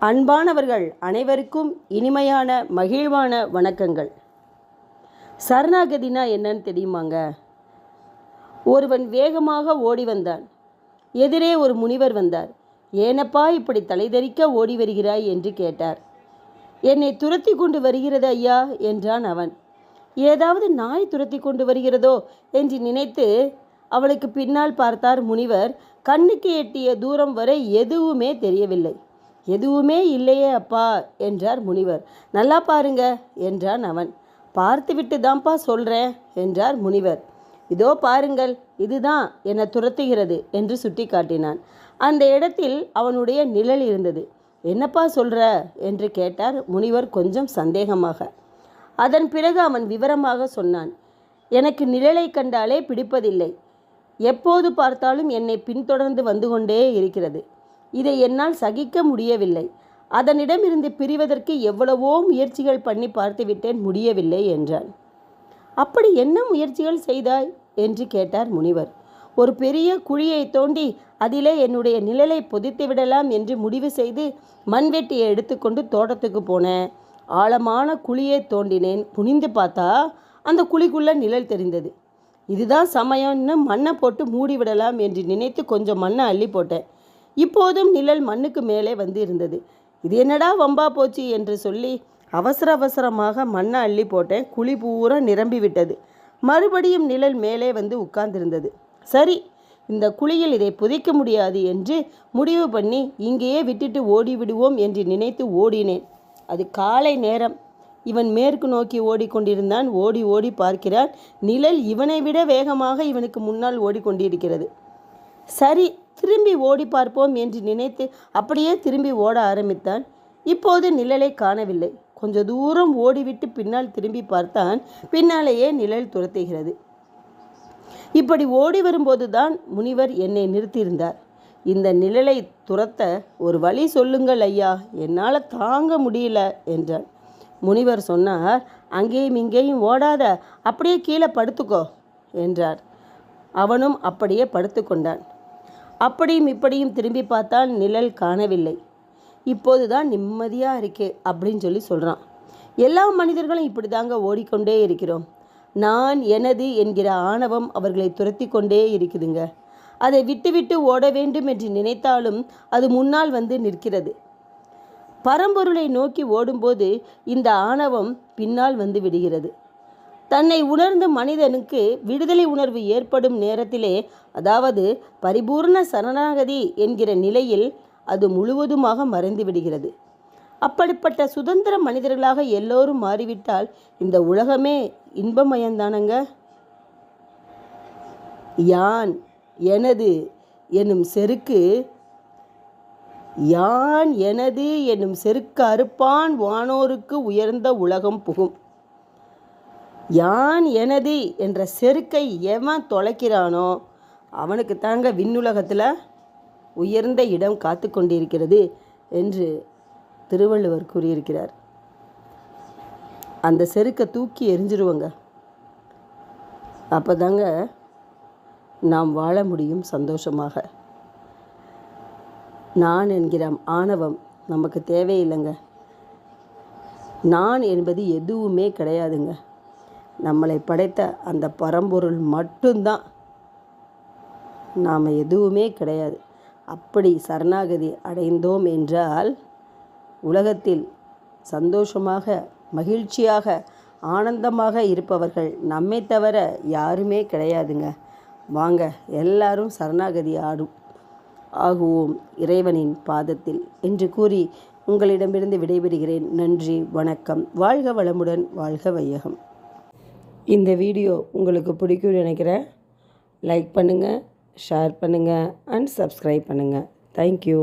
அன்பானவர்கள் அனைவருக்கும் இனிமையான மகிழ்வான வணக்கங்கள். சரணாகதினா என்னன்னு தெரியுமாங்க? ஒருவன் வேகமாக ஓடி வந்தான். எதிரே ஒரு முனிவர் வந்தார். ஏனப்பா இப்படி தலைதறிக்க ஓடி வருகிறாய்? என்று கேட்டார். என்னை துரத்தி கொண்டு வருகிறது ஐயா என்றான் அவன். ஏதாவது நாய் துரத்தி கொண்டு வருகிறதோ? என்று நினைத்து அவளுக்கு பின்னால் பார்த்தார் முனிவர். கண்ணுக்கு எட்டிய தூரம் வரை எதுவுமே தெரியவில்லை. எதுவுமே இல்லையே அப்பா என்றார் முனிவர். நல்லா பாருங்க என்றான் அவன். பார்த்துவிட்டு தான்ப்பா சொல்கிறேன் என்றார் முனிவர். இதோ பாருங்கள் இதுதான் என்னை துரத்துகிறது என்று சுட்டி காட்டினான் அந்த இடத்தில் அவனுடைய நிழல் இருந்தது. என்னப்பா சொல்கிற என்று கேட்டார் முனிவர் கொஞ்சம் சந்தேகமாக. அதன் பிறகு அவன் விவரமாக சொன்னான். எனக்கு நிழலை கண்டாலே பிடிப்பதில்லை. எப்போது பார்த்தாலும் என்னை பின்தொடர்ந்து வந்து கொண்டே இருக்கிறது. இதை என்னால் சகிக்க முடியவில்லை. அதனிடமிருந்து பிரிவதற்கு எவ்வளவோ முயற்சிகள் பண்ணி பார்த்துவிட்டேன் முடியவில்லை என்றான் அப்படி என்ன முயற்சிகள் செய்தாய்? என்று கேட்டார் முனிவர். ஒரு பெரிய குழியை தோண்டி அதிலே என்னுடைய நிழலை பொதித்து விடலாம் என்று முடிவு செய்து மண்வெட்டியை எடுத்துக்கொண்டு தோட்டத்துக்கு போனேன். ஆழமான குழியை தோண்டினேன். குனிந்து பார்த்தா அந்த குழிக்குள்ளே நிழல் தெரிந்தது. இதுதான் சமயம்னு மண்ணை போட்டு மூடி விடலாம் என்று நினைத்து கொஞ்சம் மண்ணை அள்ளி போட்டேன். இப்போதும் நிழல் மண்ணுக்கு மேலே வந்து இருந்தது இது என்னடா வம்பா போச்சு? என்று சொல்லி அவசர அவசரமாக மண்ணை அள்ளி போட்டேன். குழி பூரா நிரம்பி விட்டது. மறுபடியும் நிழல் மேலே வந்து உட்கார்ந்திருந்தது. சரி இந்த குழியில் இதை புதைக்க முடியாது என்று முடிவு பண்ணி இங்கேயே விட்டுட்டு ஓடிவிடுவோம் என்று நினைத்து ஓடினேன். அது காலை நேரம். இவன் மேற்கு நோக்கி ஓடிக்கொண்டிருந்தான். ஓடி ஓடி பார்க்கிறான். நிழல் இவனை விட வேகமாக இவனுக்கு முன்னால் ஓடிக்கொண்டிருக்கிறது. சரி திரும்பி ஓடி பார்ப்போம் என்று நினைத்து அப்படியே திரும்பி ஓட ஆரம்பித்தான். இப்போது நிழலை காணவில்லை. கொஞ்ச தூரம் ஓடிவிட்டு பின்னால் திரும்பி பார்த்தான். பின்னாலேயே நிழல் துரத்துகிறது. இப்படி ஓடி வரும்போது தான் முனிவர் என்னை நிறுத்தியிருந்தார். இந்த நிழலை துரத்த ஒரு வழி சொல்லுங்கள் ஐயா என்னால் தாங்க முடியல என்றான். முனிவர் சொன்னார் அங்கேயும் இங்கேயும் ஓடாத அப்படியே கீழே படுத்துக்கோ என்றார். அவனும் அப்படியே படுத்துக்கொண்டான். அப்படியும் இப்படியும் திரும்பி பார்த்தால் நிழல் காணவில்லை. இப்போது தான் நிம்மதியாக இருக்கே அப்படின்னு சொல்லி சொல்கிறான் எல்லா மனிதர்களும் இப்படி தாங்க ஓடிக்கொண்டே இருக்கிறோம். நான் எனது என்கிற ஆணவம் அவர்களை துரத்தி கொண்டே இருக்குதுங்க. அதை விட்டுவிட்டு ஓட வேண்டும் என்று நினைத்தாலும் அது முன்னால் வந்து நிற்கிறது. பரம்பொருளை நோக்கி ஓடும்போது இந்த ஆணவம் பின்னால் வந்து விடுகிறது. தன்னை உணர்ந்த மனிதனுக்கு விடுதலை உணர்வு ஏற்படும் நேரத்திலே அதாவது பரிபூர்ண சரணாகதி என்கிற நிலையில் அது முழுவதுமாக மறைந்து விடுகிறது அப்படிப்பட்ட சுதந்திர மனிதர்களாக எல்லோரும் மாறிவிட்டால் இந்த உலகமே இன்பமயந்தானங்க? யான் எனது எனும் செருக்கு யான் எனது எனும் செருக்கு அறுப்பான் வானோருக்கு உயர்ந்த உலகம் புகும். யான் எனது என்ற செருக்கை எவன் தொலைக்கிறானோ அவனுக்கு தாங்க விண்ணுலகத்தில் உயர்ந்த இடம் காத்து கொண்டிருக்கிறது என்று திருவள்ளுவர் கூறியிருக்கிறார். அந்த செருக்கை தூக்கி எரிஞ்சிருவோங்க அப்போ தாங்க நாம் வாழ முடியும் சந்தோஷமாக. நான் என்கிற ஆணவம் நமக்கு தேவையில்லைங்க. நான் என்பது எதுவுமே கிடையாதுங்க. நம்மளை படைத்த அந்த பரம்பொருள் மட்டும்தான். நாம் எதுவுமே கிடையாது. அப்படி சரணாகதி அடைந்தோம் என்றால் உலகத்தில் சந்தோஷமாக மகிழ்ச்சியாக ஆனந்தமாக இருப்பவர்கள் நம்மை தவிர யாருமே கிடையாதுங்க. வாங்க எல்லாரும் சரணாகதி ஆடும் ஆகுவோம் இறைவனின் பாதத்தில் என்று கூறி உங்களிடமிருந்து விடைபெறுகிறேன். நன்றி வணக்கம். வாழ்க வளமுடன் வாழ்க வையகம். இந்த வீடியோ உங்களுக்கு பிடிக்கும்னு நினைக்கிறேன். லைக் பண்ணுங்கள் ஷேர் பண்ணுங்கள் அண்ட் சப்ஸ்கிரைப் பண்ணுங்கள் தேங்க்யூ